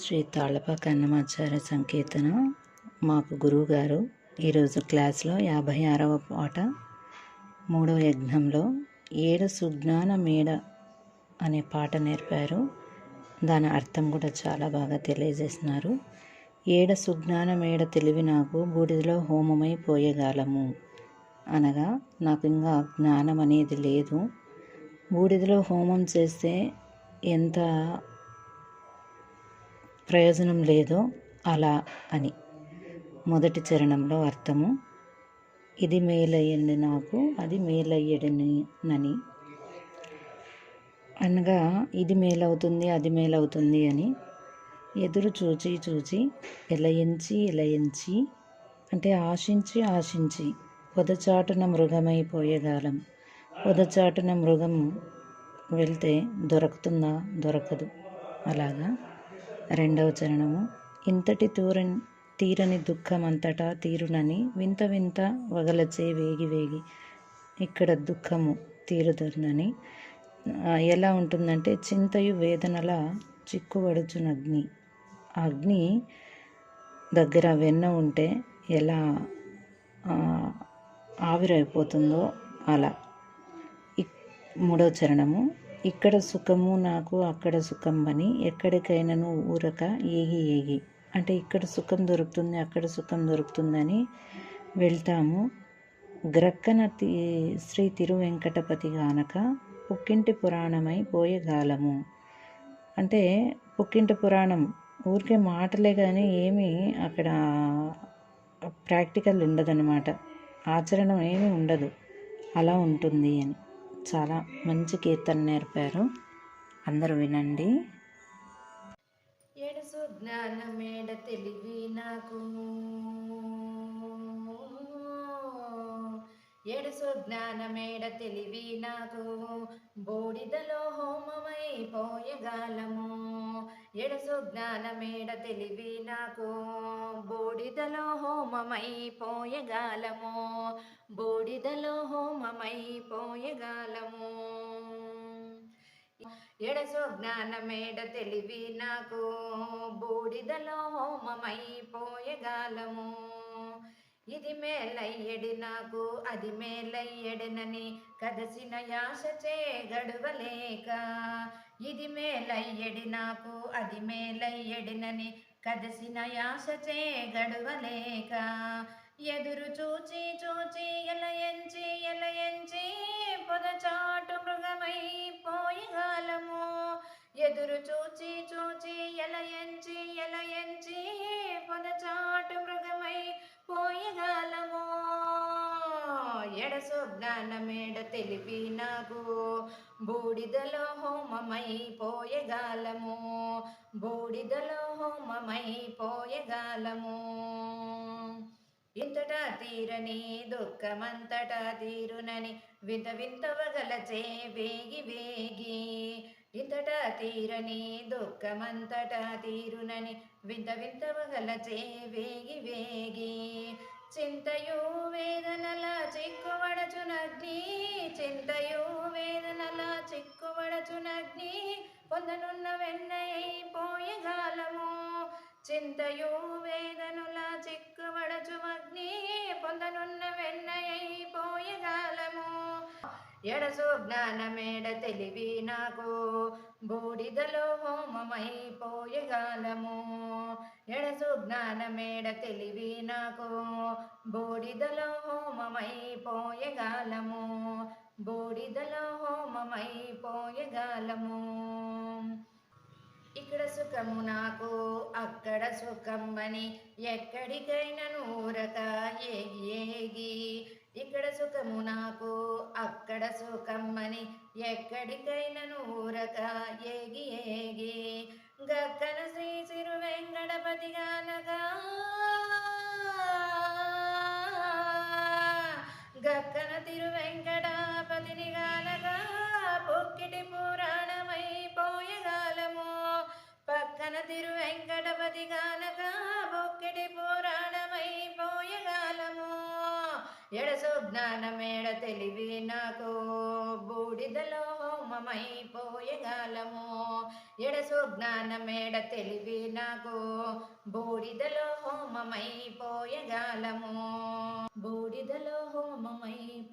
శ్రీ తాళపాక అన్నమాచార్య సంకీర్తనం మాకు గురువుగారు. ఈరోజు క్లాస్లో యాభై ఆరవ పాట మూడవ యజ్ఞంలో ఏడు సుజ్ఞాన మేడ అనే పాట నేర్పారు. దాని అర్థం కూడా చాలా బాగా తెలియజేసినారు ఏడ సుజ్ఞాన మేడ తెలివి నాకు బూడిదలో హోమమై పోయగాలము. అనగా నాకు ఇంకా జ్ఞానం అనేది లేదు. బూడిదలో హోమం చేస్తే ఎంత ప్రయోజనం లేదో అలా అని. మొదటి చరణంలో అర్థము ఇది మేలయ్యండి నాకు అది మేలయ్యడని నని అనగా ఇది మేలవుతుంది అది మేలవుతుంది అని. ఎదురు చూచి చూచి ఎలయించి ఎలయించి అంటే ఆశించి ఆశించి పొదచాటున మృగమైపోయేగాలం పొదచాటున మృగం వెళ్తే దొరుకుతుందా దొరకదు. అలాగా? రెండవ చరణము. ఇంతటి తూరని తీరని దుఃఖం అంతటా తీరునని వింత వింత వగలచే వేగి వేగి ఇక్కడ దుఃఖము తీరుదనని ఎలా ఉంటుందంటే చింతయు వేదనల చిక్కుబడుచున్న అగ్ని. అగ్ని దగ్గర వెన్న ఉంటే ఎలా ఆవిరైపోతుందో అలా. మూడవ చరణము. ఇక్కడ సుఖము నాకు అక్కడ సుఖం అని ఎక్కడికైనాను ఊరక ఏగి ఏగి. అంటే ఇక్కడ సుఖం దొరుకుతుంది అక్కడ సుఖం దొరుకుతుందని వెళ్తాము. గ్రక్కన శ్రీ తిరువెంకటపతి గానక పుక్కింటి పురాణమై పోయేగాలము అంటే పుక్కింటి పురాణం ఊరికే మాటలే కానీ ఏమీ అక్కడ ప్రాక్టికల్ ఉండదన్నమాట. ఆచరణ ఏమీ ఉండదు. అలా ఉంటుంది అని. చాలా మంచి కీర్తన నేర్పారు. అందరూ వినండి. ఏడుసు జ్ఞానమేడ తెలివి నాకు. ఎడసు జ్ఞానమేడ తెలివి నాకు. బూడిదలో హోమమై పోయగాలము ఎడసు జ్ఞానమేడ తెలివి నాకు. బూడిదలో హోమమై పోయగాలము బూడిదలో హోమమై పోయగాలము ఎడసో జ్ఞానమేడ తెలివి నాకు. బూడిదలో హోమమై పోయగాలము ఇది మేలయ్యడి నాకు అది మేలయ్యడనని కదసిన యాసచే గడువలేక. ఇది మేలయ్యడి నాకు అది మేలయ్యడినని కదసిన యాసచే గడువలేక. ఎదురు చూచి చూచి ఎలయంచి ఎలయంచి పొదచాటు మృగమైపోయి పోయగాలము ఎడసో జ్ఞానమేడ తెలిపి నాకు బూడిదలో హోమమై పోయగాలము బూడిదలో హోమమై పోయగాలము ఇంతటా తీరని దుఃఖమంతటా తీరునని వింత వింతవగలచే వేగి వేగి. ఇంతటా తీరని దుఃఖమంతటా తీరునని వింత వింతవగలచే వేగి వేగి. చింతయు వేదనల చిక్కువడచునగ్ని చింతయు వేదనల చిక్కువడచునగ్ని పొందనున్న వెన్నయ్యి పోయగాలము చింతయు వేదనుల చిక్కువడచుమగ్ని పొందనున్న వెన్నయ్యి పోయగాలము ఎడసో జ్ఞానమేడ తెలివి నాకు బూడిదలో హోమమై పోయగాలము ఎడసు జ్ఞానమేడ తెలివి నాకు బూడిదలో హోమమైపోయగాలము బూడిదలో హోమమైపోయగాలము ఇక్కడ సుఖము నాకు అక్కడ సుఖం ఎక్కడికైనా నూరక ఏగి ఏగి. ఇక్కడ సుఖము నాకు అక్కడ సుఖం ఎక్కడికైనా నూరక ఏగి ఏగి. గక్కన శ్రీ సిరు గక్కన తిరు గానగా పొక్కిటి పురాణమై పోయగాలము పక్కన తిరు వెంకటపతి గానక బొక్కిటి ఎడసో జ్ఞానమేడ తెలివి నాకు. బూడిదలో మమైపోయగాలము ఎడసో జ్ఞానమేడ తెలివి నాకు. బూడిదలో హోమమైపోయగాలము బూడిదలో హోమమైపోయగాలము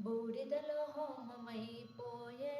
బూడిదలో హోమమైపోయే